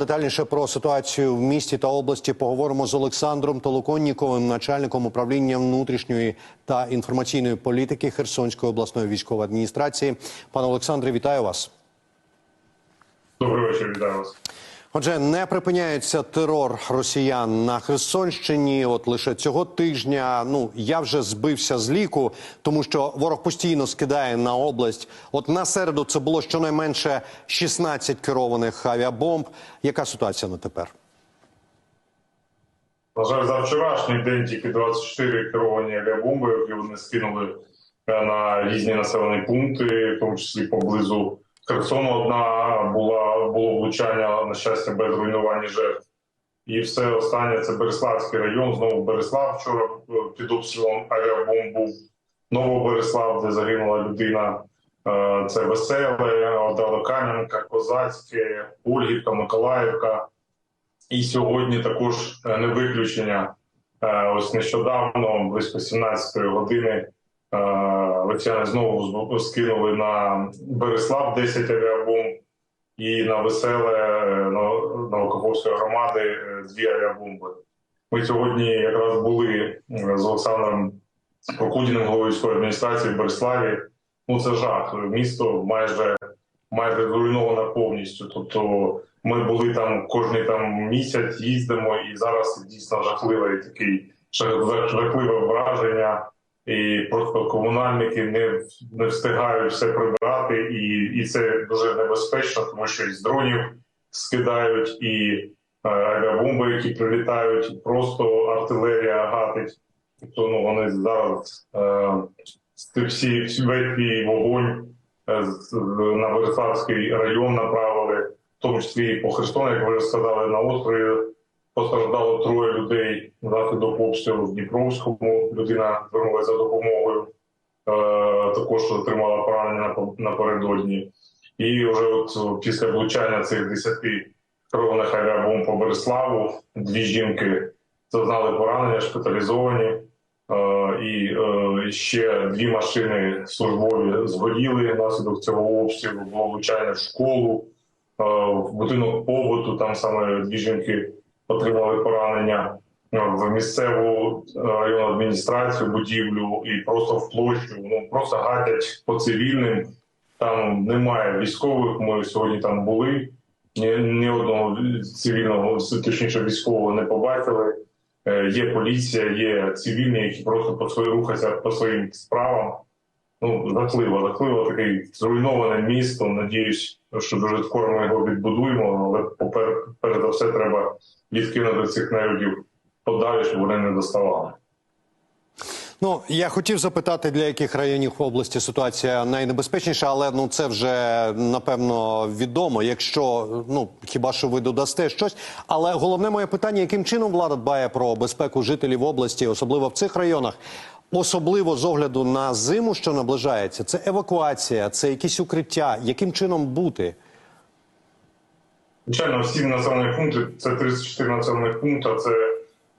Детальніше про ситуацію в місті та області поговоримо з Олександром Толоконніковим, начальником управління внутрішньої та інформаційної політики Херсонської обласної військової адміністрації. Пане Олександре, вітаю вас. Добрий вечір, вітаю вас. Отже, не припиняється терор росіян на Херсонщині. От лише цього тижня. Ну я вже збився з ліку, тому що ворог постійно скидає на область. От на середу це було щонайменше 16 керованих авіабомб. Яка ситуація на тепер? На жаль, за вчорашній день тільки 24 керовані авіабомби, які вони скинули е, на різні населені пункти, в тому числі поблизу Херсону. Одна була було влучання на щастя без руйнування жертв. І все останнє це Береславський район. Знову Береслав вчора е, під обстрілом авіабомб був Новобереслав, де загинула людина. Е, Це Веселе, Одало-Кам'янка, Козацьке, Ольгівка, Миколаївка. І сьогодні також е, не виключення. Ось нещодавно, близько 17 години, е, знову скинули на Береслав 10 авіабомб і на веселе е, громади е, дві авіабомби. Ми сьогодні якраз були е, з Олександром Прокудіним, головою адміністрації в Береславі. Ну це жах. Місто майже майже зруйновано повністю. Тобто ми були там кожний там місяць, їздимо, і зараз дійсно жахливий такий жах- жахливе враження. І просто комунальники не, не встигають все прибирати, і, і це дуже небезпечно, тому що із дронів скидають і е, авіабомби, які прилітають, і просто артилерія гатить. Тобто ну, вони зараз е, всі, всі вогонь е, на Бориславський район направили, в тому числі і по Херсону, як ви вже сказали, на острові постраждало троє людей внаслідок обстрілу в Дніпровському. Людина звернулася за допомогою, е, також отримала поранення напередодні. І вже от після влучання цих 10 керованих авіабомб по Береславу дві жінки зазнали поранення, шпиталізовані. Е, І е, ще дві машини службові згоріли внаслідок цього обстрілу. Було влучання в школу, в будинок побуту. Там саме дві жінки отримали поранення е, в місцеву е, районну адміністрацію, будівлю і просто в площу. Ну просто гатять по цивільним. Там немає військових. Ми сьогодні там були. Ні, ні одного цивільного, точніше військового не побачили. Е, Є поліція, є цивільні, які просто по свої рухаються по своїм справам. Ну, жахливо, жахливо, такий зруйноване місто. Надіюсь, що дуже скоро ми його відбудуємо, але попер, перш за все треба відкинути цих нелюдів подалі, щоб вони не доставали. Ну я хотів запитати, для яких районів області ситуація найнебезпечніша, але ну це вже напевно відомо. Якщо ну хіба що ви додасте щось. Але головне моє питання: яким чином влада дбає про безпеку жителів області, особливо в цих районах, особливо з огляду на зиму, що наближається, це евакуація, це якісь укриття. Яким чином бути? Звичайно, всі населені пункти це 34 населених пункти. Це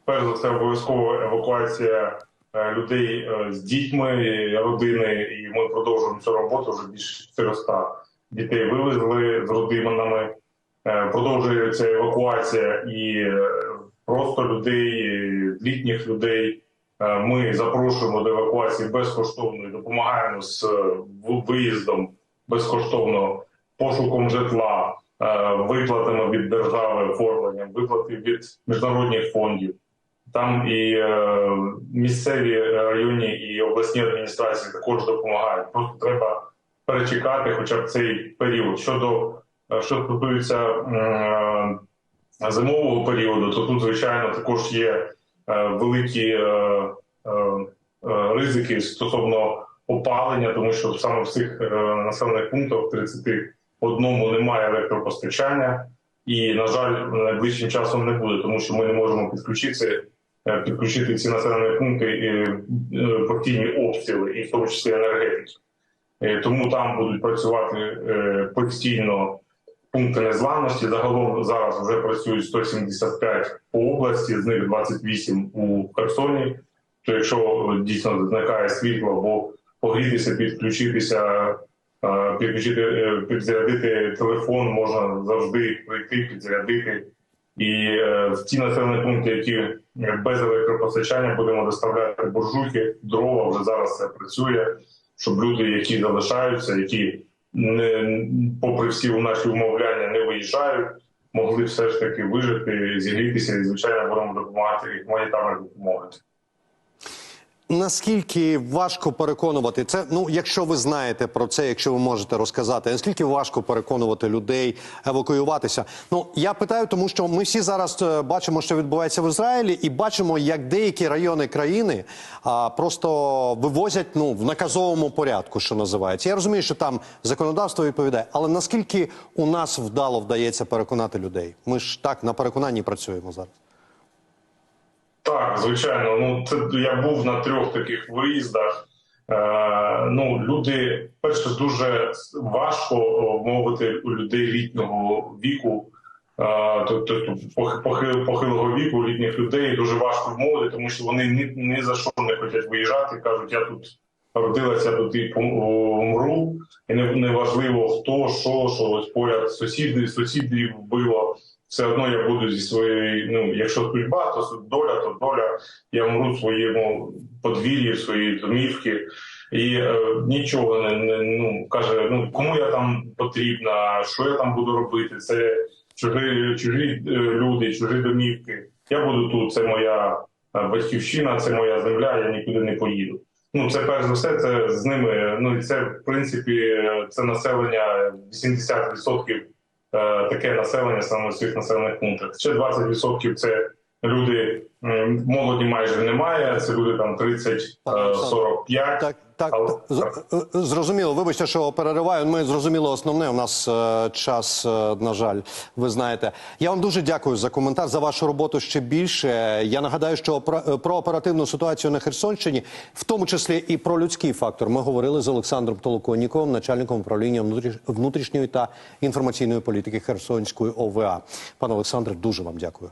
перш за все обов'язкова евакуація е, людей е, з дітьми, родини. І ми продовжуємо цю роботу. Вже більше 400 дітей вивезли з родинами. Е, Продовжується евакуація і просто людей, літніх людей. Е, Ми запрошуємо до евакуації безкоштовно і допомагаємо з е, виїздом безкоштовно, пошуком житла, е, виплатами від держави, оформленням, виплати від міжнародних фондів. Там і місцеві районні і обласні адміністрації також допомагають. Просто треба перечекати, хоча б цей період. Щодо що стосується зимового періоду, то тут звичайно також є великі е, е, е, ризики стосовно опалення, тому що саме в цих е, населених пунктах 31 немає електропостачання, і на жаль, найближчим часом не буде, тому що ми не можемо підключити. е, Підключити ці населені пункти е, постійні обстріли, і в тому числі енергетики. Е, Тому там будуть працювати е, постійно пункти незламності. Загалом зараз вже працюють 175 по області, з них 28 у Херсоні. То якщо дійсно зникає світло, або погрітися, підключитися Е, Підключити, е, підзарядити телефон можна завжди прийти, підзарядити. І е, в ті населені пункти, які без електропостачання, будемо доставляти буржуйки, дрова вже зараз це працює, щоб люди, які залишаються, які не попри всі наші умовляння не виїжджають, могли все ж таки вижити, зігрітися і звичайно будемо допомагати гуманітарною допомогою. Наскільки важко переконувати це? Ну, якщо ви знаєте про це, якщо ви можете розказати, наскільки важко переконувати людей евакуюватися? Ну я питаю, тому що ми всі зараз е, бачимо, що відбувається в Ізраїлі, і бачимо, як деякі райони країни а, просто вивозять ну в наказовому порядку, що називається. Я розумію, що там законодавство відповідає, але наскільки у нас вдало вдається переконати людей? Ми ж так на переконанні працюємо зараз. Так, звичайно. Ну це я був на трьох таких виїздах. Е, ну, люди, перше, дуже важко мовити у людей літнього віку, тобто пох- похил- похилого віку літніх людей дуже важко вмовити, тому що вони ні, ні за що не хочуть виїжджати. кажуть, я тут родилася, тут і пом- умру, і не, не важливо хто, що, що ось поряд сусіди, сусідів вбило. Все одно я буду зі своєї, ну якщо судьба, то доля, то доля. Я вмру в своєму подвір'ї, своїй домівки. І е, нічого не, не ну каже: ну кому я там потрібна, що я там буду робити? Це чужі, чужі е, люди, чужі домівки. Я буду тут. Це моя е, батьківщина, це моя земля. Я нікуди не поїду. Ну це перш за все, це з ними. Ну і це в принципі е, це населення 80% е, таке населення саме в цих населених пунктах. Ще 20% це люди молоді майже немає. Це люди там 30-45. Так, так, Але- з- е, зрозуміло. Вибачте, що перериваю. Ми зрозуміли основне. У нас е, час, е, на жаль, ви знаєте. Я вам дуже дякую за коментар, за вашу роботу ще більше. Я нагадаю, що про, е, про оперативну ситуацію на Херсонщині, в тому числі і про людський фактор, ми говорили з Олександром Толоконніковим, начальником управління внутріш- внутрішньої та інформаційної політики Херсонської ОВА. Пане Олександре, дуже вам дякую.